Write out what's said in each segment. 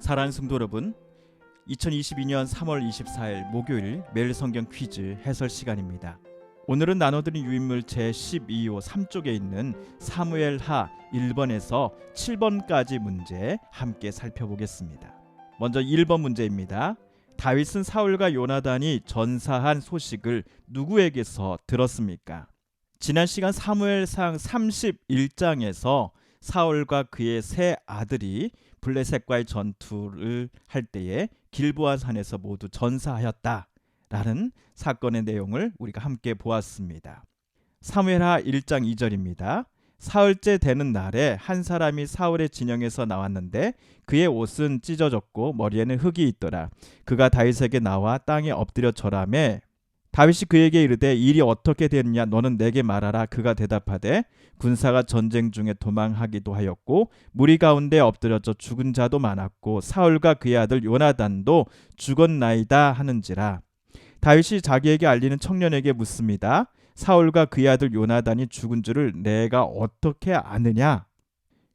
사랑하는 성도 여러분, 2022년 3월 24일 목요일 매일 성경 퀴즈 해설 시간입니다. 오늘은 나눠드린 유인물 제12호 3쪽에 있는 사무엘하 1번에서 7번까지 문제 함께 살펴보겠습니다. 먼저 1번 문제입니다. 다윗은 사울과 요나단이 전사한 소식을 누구에게서 들었습니까? 지난 시간 사무엘상 31장에서 사울과 그의 세 아들이 블레셋과의 전투를 할 때에 길보아 산에서 모두 전사하였다라는 사건의 내용을 우리가 함께 보았습니다. 사무엘하 1장 2절입니다. 사흘째 되는 날에 한 사람이 사울의 진영에서 나왔는데 그의 옷은 찢어졌고 머리에는 흙이 있더라. 그가 다윗에게 나와 땅에 엎드려 절하매 다윗이 그에게 이르되 일이 어떻게 됐냐? 너는 내게 말하라. 그가 대답하되 군사가 전쟁 중에 도망하기도 하였고 무리 가운데 엎드려져 죽은 자도 많았고 사울과 그의 아들 요나단도 죽었나이다 하는지라. 다윗이 자기에게 알리는 청년에게 묻습니다 사울과 그의 아들 요나단이 죽은 줄을 내가 어떻게 아느냐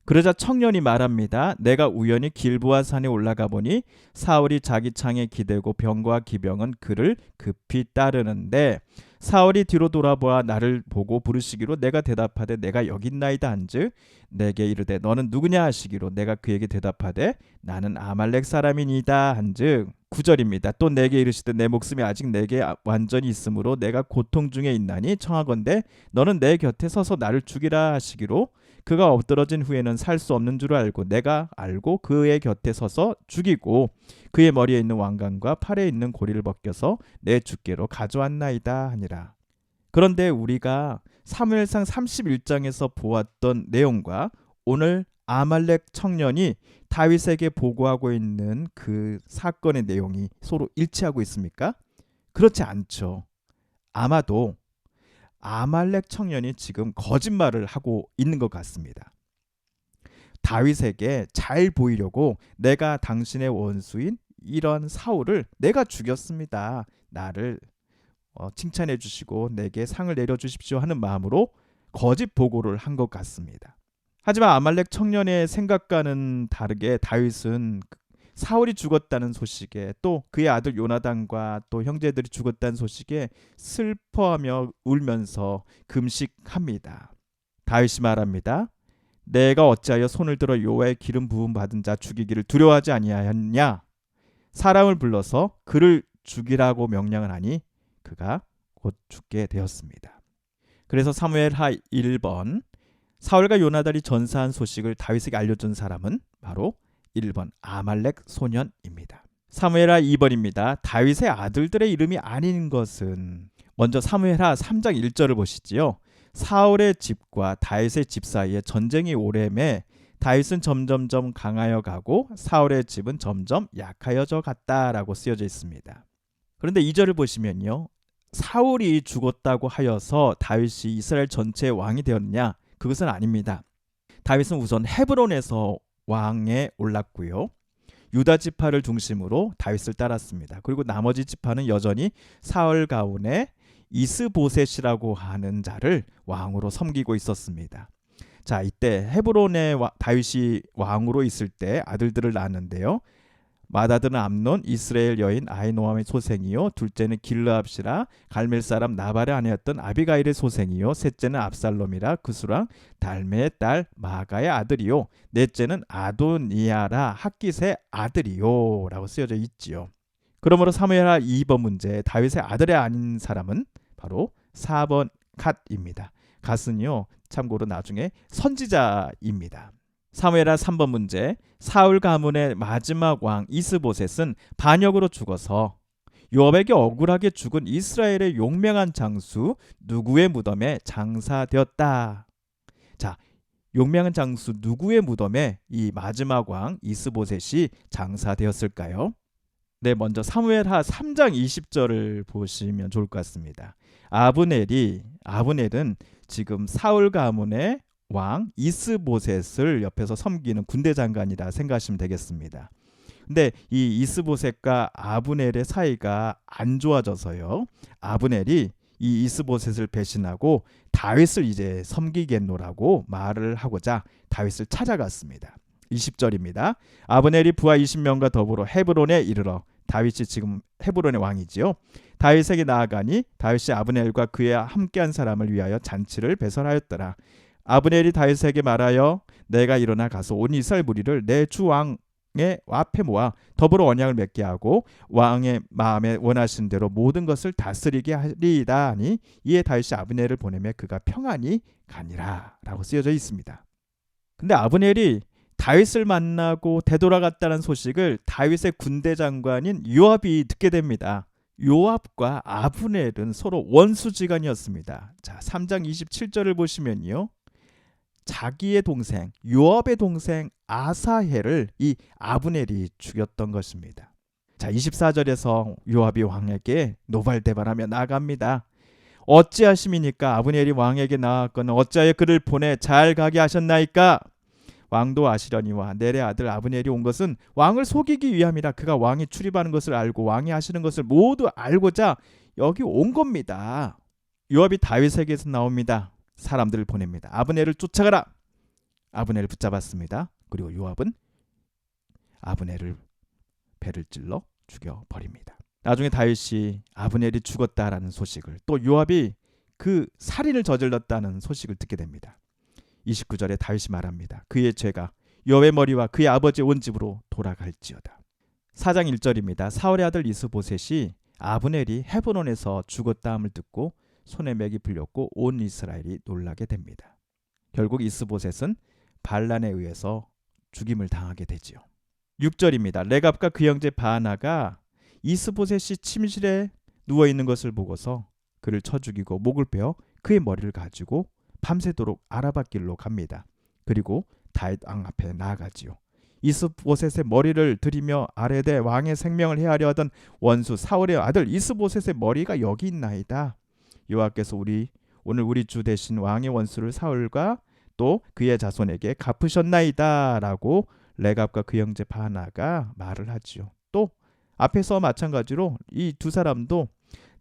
그러자 청년이 말합니다. 내가 우연히 길보아 산에 올라가 보니 사울이 자기 창에 기대고 병과 기병은 그를 급히 따르는데 사울이 뒤로 돌아보아 나를 보고 부르시기로 내가 대답하되 내가 여기 있나이다 한즉 내게 이르되 너는 누구냐 하시기로 내가 그에게 대답하되 나는 아말렉 사람이니다 한즉 구절입니다. 또 내게 이르시되 내 목숨이 아직 내게 완전히 있으므로 내가 고통 중에 있나니 청하건대 너는 내 곁에 서서 나를 죽이라 하시기로 그가 엎드러진 후에는 살 수 없는 줄 알고 내가 알고 그의 곁에 서서 죽이고 그의 머리에 있는 왕관과 팔에 있는 고리를 벗겨서 내 주께로 가져왔나이다 하니라. 그런데 우리가 사무엘상 31장에서 보았던 내용과 오늘 아말렉 청년이 다윗에게 보고하고 있는 그 사건의 내용이 서로 일치하고 있습니까? 그렇지 않죠. 아마도 아말렉 청년이 지금 거짓말을 하고 있는 것 같습니다. 다윗에게 잘 보이려고 내가 당신의 원수인 이런 사울을 내가 죽였습니다. 나를 어, 칭찬해 주시고 내게 상을 내려 주십시오 하는 마음으로 거짓 보고를 한 것 같습니다. 하지만 아말렉 청년의 생각과는 다르게 다윗은 사울이 죽었다는 소식에 또 그의 아들 요나단과 또 형제들이 죽었다는 소식에 슬퍼하며 울면서 금식합니다. 다윗이 말합니다. 내가 어찌하여 손을 들어 요의 기름 부음 받은 자 죽이기를 두려워하지 아니하였냐? 사람을 불러서 그를 죽이라고 명령을 하니 그가 곧 죽게 되었습니다. 그래서 사무엘 하 1번 사울과 요나단이 전사한 소식을 다윗에게 알려준 사람은 바로 1번 아말렉 소년입니다. 사무엘하 2번입니다. 다윗의 아들들의 이름이 아닌 것은 먼저 사무엘하 3장 1절을 보시지요. 사울의 집과 다윗의 집 사이에 전쟁이 오래매 다윗은 점점점 강하여 가고 사울의 집은 점점 약하여져 갔다라고 쓰여져 있습니다. 그런데 2절을 보시면요. 사울이 죽었다고 하여서 다윗이 이스라엘 전체의 왕이 되었느냐? 그것은 아닙니다. 다윗은 우선 헤브론에서 왕에 올랐고요. 유다 지파를 중심으로 다윗을 따랐습니다. 그리고 나머지 지파는 여전히 사울 가운데 이스보셋이라고 하는 자를 왕으로 섬기고 있었습니다. 자, 이때 헤브론의 다윗이 왕으로 있을 때 아들들을 낳았는데요. 마다드는 암논 이스라엘 여인 아이노함의 소생이요 둘째는 길르압시라 갈멜 사람 나발의 아내였던 아비가일의 소생이요 셋째는 압살롬이라 그수랑 달메의 딸 마가의 아들이요 넷째는 아도니아라 학깃의 아들이요라고 쓰여져 있지요. 그러므로 사무엘하 2번 문제 다윗의 아들이 아닌 사람은 바로 4번 갓입니다. 갓은요 참고로 나중에 선지자입니다. 사무엘하 3번 문제 사울 가문의 마지막 왕 이스보셋은 반역으로 죽어서 요압에게 억울하게 죽은 이스라엘의 용맹한 장수 누구의 무덤에 장사되었다. 자, 용맹한 장수 누구의 무덤에 이 마지막 왕 이스보셋이 장사되었을까요? 네, 먼저 사무엘하 3장 20절을 보시면 좋을 것 같습니다. 아브넬이 아브넬은 지금 사울 가문의 왕 이스보셋을 옆에서 섬기는 군대 장관이라 생각하시면 되겠습니다. 근데 이 이스보셋과 아브넬의 사이가 안 좋아져서요. 아브넬이 이 이스보셋을 배신하고 다윗을 이제 섬기겠노라고 말을 하고자 다윗을 찾아갔습니다. 20절입니다. 아브넬이 부하 20명과 더불어 헤브론에 이르러 다윗이 지금 헤브론의 왕이지요. 다윗에게 나아가니 다윗이 아브넬과 그의 함께한 사람을 위하여 잔치를 배설하였더라. 아브넬이 다윗에게 말하여 내가 일어나 가서 온 이스라엘 무리를 내 주 왕의 앞에 모아 더불어 언약을 맺게 하고 왕의 마음에 원하신 대로 모든 것을 다스리게 하리이다 하니 이에 다윗이 아브넬을 보내며 그가 평안히 가니라라고 쓰여져 있습니다. 근데 아브넬이 다윗을 만나고 되돌아갔다는 소식을 다윗의 군대 장관인 요압이 듣게 됩니다. 요압과 아브넬은 서로 원수지간이었습니다. 자, 3장 27절을 보시면요. 자기의 동생 요압의 동생 아사헬을 이 아브넬이 죽였던 것입니다. 자, 24절에서 요압이 왕에게 노발대발하며 나갑니다. 어찌하심이니까 아브넬이 왕에게 나왔거늘 어찌하여 그를 보내 잘 가게 하셨나이까? 왕도 아시려니와 넬의 아들 아브넬이 온 것은 왕을 속이기 위함이라 그가 왕이 출입하는 것을 알고 왕이 하시는 것을 모두 알고자 여기 온 겁니다. 요압이 다윗에게서 나옵니다. 사람들을 보냅니다. 아브넬을 쫓아가라. 아브넬을 붙잡았습니다. 그리고 요압은 아브넬을 배를 찔러 죽여 버립니다. 나중에 다윗이 아브넬이 죽었다라는 소식을 또 요압이 그 살인을 저질렀다는 소식을 듣게 됩니다. 29절에 다윗이 말합니다. 그의 죄가 요압의 머리와 그의 아버지 온 집으로 돌아갈지어다. 4장 1절입니다. 사울의 아들 이스보셋이 아브넬이 헤브론에서 죽었다함을 듣고 손에 맥이 풀렸고 온 이스라엘이 놀라게 됩니다. 결국 이스보셋은 반란에 의해서 죽임을 당하게 되지요. 6절입니다. 레갑과 그 형제 바나가 이스보셋이 침실에 누워 있는 것을 보고서 그를 쳐 죽이고 목을 베어 그의 머리를 가지고 밤새도록 아라바 길로 갑니다. 그리고 다윗 왕 앞에 나아가지요. 이스보셋의 머리를 들이며 아레데 왕의 생명을 헤아려 하던 원수 사울의 아들 이스보셋의 머리가 여기 있나이다. 여호와께서 우리 오늘 우리 주 대신 왕의 원수를 사울과 또 그의 자손에게 갚으셨나이다라고 레갑과 그 형제 바나가 말을 하지요. 또 앞에서 마찬가지로 이 두 사람도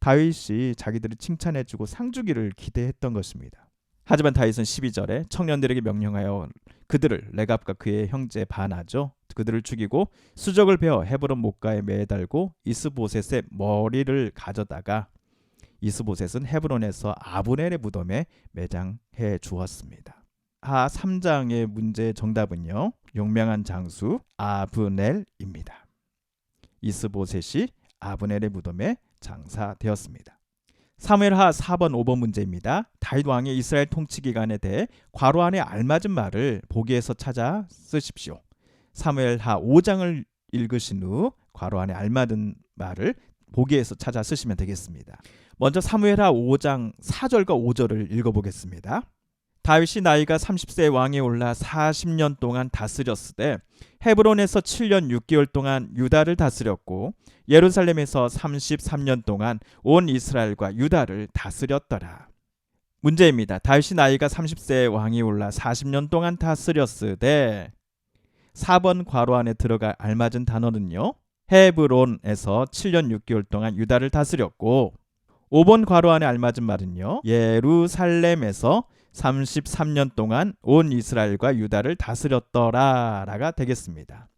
다윗이 자기들을 칭찬해주고 상주기를 기대했던 것입니다. 하지만 다윗은 12절에 청년들에게 명령하여 그들을 레갑과 그의 형제 바나죠. 그들을 죽이고 수적을 베어 헤브론 목가에 매달고 이스보셋의 머리를 가져다가 이스보셋은 헤브론에서 아브넬의 무덤에 매장해 주었습니다. 하 3장의 문제 정답은요. 용맹한 장수 아브넬입니다. 이스보셋이 아브넬의 무덤에 장사되었습니다. 사무엘하 4번 5번 문제입니다. 다윗 왕의 이스라엘 통치 기간에 대해 괄호 안에 알맞은 말을 보기에서 찾아 쓰십시오. 사무엘하 5장을 읽으신 후 괄호 안에 알맞은 말을 보기에서 찾아 쓰시면 되겠습니다. 먼저 사무엘하 5장 4절과 5절을 읽어보겠습니다. 다윗이 나이가 30세 왕에 올라 40년 동안 다스렸을 때 헤브론에서 7년 6개월 동안 유다를 다스렸고 예루살렘에서 33년 동안 온 이스라엘과 유다를 다스렸더라. 문제입니다. 다윗이 나이가 30세 왕이 올라 40년 동안 다스렸을 때 4번 괄호 안에 들어갈 알맞은 단어는요. 헤브론에서 7년 6개월 동안 유다를 다스렸고 5번 괄호 안에 알맞은 말은요. 예루살렘에서 33년 동안 온 이스라엘과 유다를 다스렸더라라가 되겠습니다.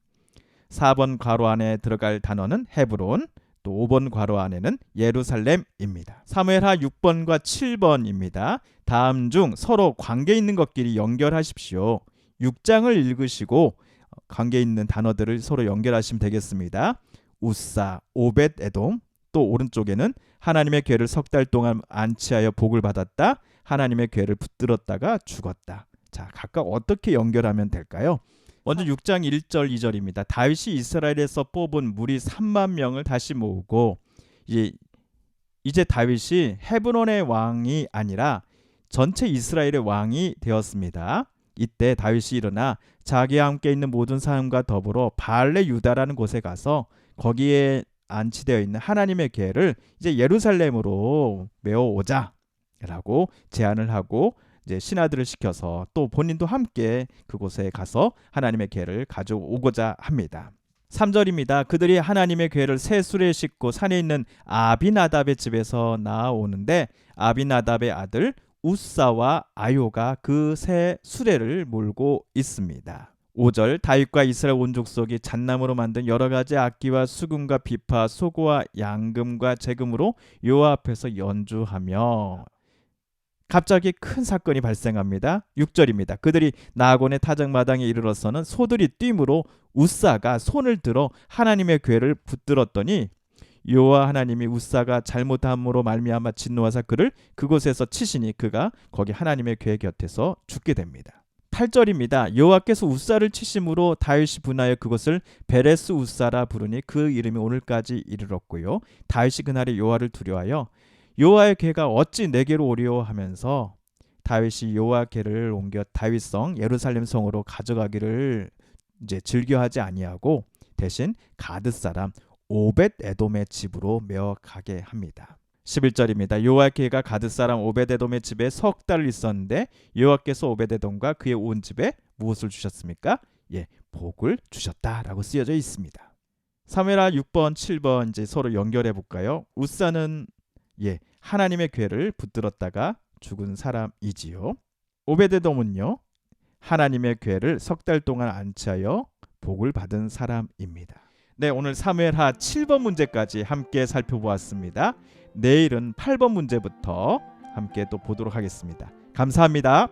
4번 괄호 안에 들어갈 단어는 헤브론, 또 5번 괄호 안에는 예루살렘입니다. 사무엘하 6번과 7번입니다. 다음 중 서로 관계 있는 것끼리 연결하십시오. 6장을 읽으시고 관계 있는 단어들을 서로 연결하시면 되겠습니다. 우사, 오벳 에돔, 또 오른쪽에는 하나님의 괴를 석 달 동안 안치하여 복을 받았다. 하나님의 괴를 붙들었다가 죽었다. 자, 각각 어떻게 연결하면 될까요? 먼저 6장 1절 2절입니다. 다윗이 이스라엘에서 뽑은 무리 3만 명을 다시 모으고 이제 이제 다윗이 헤브론의 왕이 아니라 전체 이스라엘의 왕이 되었습니다. 이때 다윗이 일어나 자기와 함께 있는 모든 사람과 더불어 발레 유다라는 곳에 가서 거기에 안치되어 있는 하나님의 계를 이제 예루살렘으로 메어오자라고 제안을 하고 이제 신하들을 시켜서 또 본인도 함께 그곳에 가서 하나님의 계를 가져오고자 합니다. 3절입니다. 그들이 하나님의 괴를 새 수레에 싣고 산에 있는 아비나답의 집에서 나오는데 아비나답의 아들 우사와 아요가 그 새 수레를 몰고 있습니다. 5절 다윗과 이스라엘 온 족속이 잣나무로 만든 여러 가지 악기와 수금과 비파 소고와 양금과 재금으로 여호와 앞에서 연주하며 갑자기 큰 사건이 발생합니다. 6절입니다. 그들이 나곤의 타작마당에 이르러서는 소들이 뛰므로 우사가 손을 들어 하나님의 궤를 붙들었더니 여호와 하나님이 우사가 잘못함으로 말미암아 진노하사 그를 그곳에서 치시니 그가 거기 하나님의 궤 곁에서 죽게 됩니다. 8절입니다. 여호와께서 우사를 치심으로 다윗이 분하여 그것을 베레스 우사라 부르니 그 이름이 오늘까지 이르렀고요. 다윗이 그날에 여호와를 두려워하여 여호와의 궤가 어찌 내게로 오리오 하면서 다윗이 여호와 궤를 옮겨 다윗성 예루살렘 성으로 가져가기를 이제 즐겨하지 아니하고 대신 가드 사람 오벳 에돔의 집으로 메어 가게 합니다. 11절입니다. 여호와의 궤가 가드 사람 오벳 에돔의 집에 석 달을 있었는데 여호와께서 오벳 에돔과 그의 온 집에 무엇을 주셨습니까? 예, 복을 주셨다라고 쓰여져 있습니다. 사무엘하 6번, 7번 이제 서로 연결해 볼까요? 우사는 예, 하나님의 궤를 붙들었다가 죽은 사람이지요. 오베데돔은요. 하나님의 궤를 석 달 동안 안치하여 복을 받은 사람입니다. 네, 오늘 사무엘하 7번 문제까지 함께 살펴보았습니다. 내일은 8번 문제부터 함께 또 보도록 하겠습니다. 감사합니다.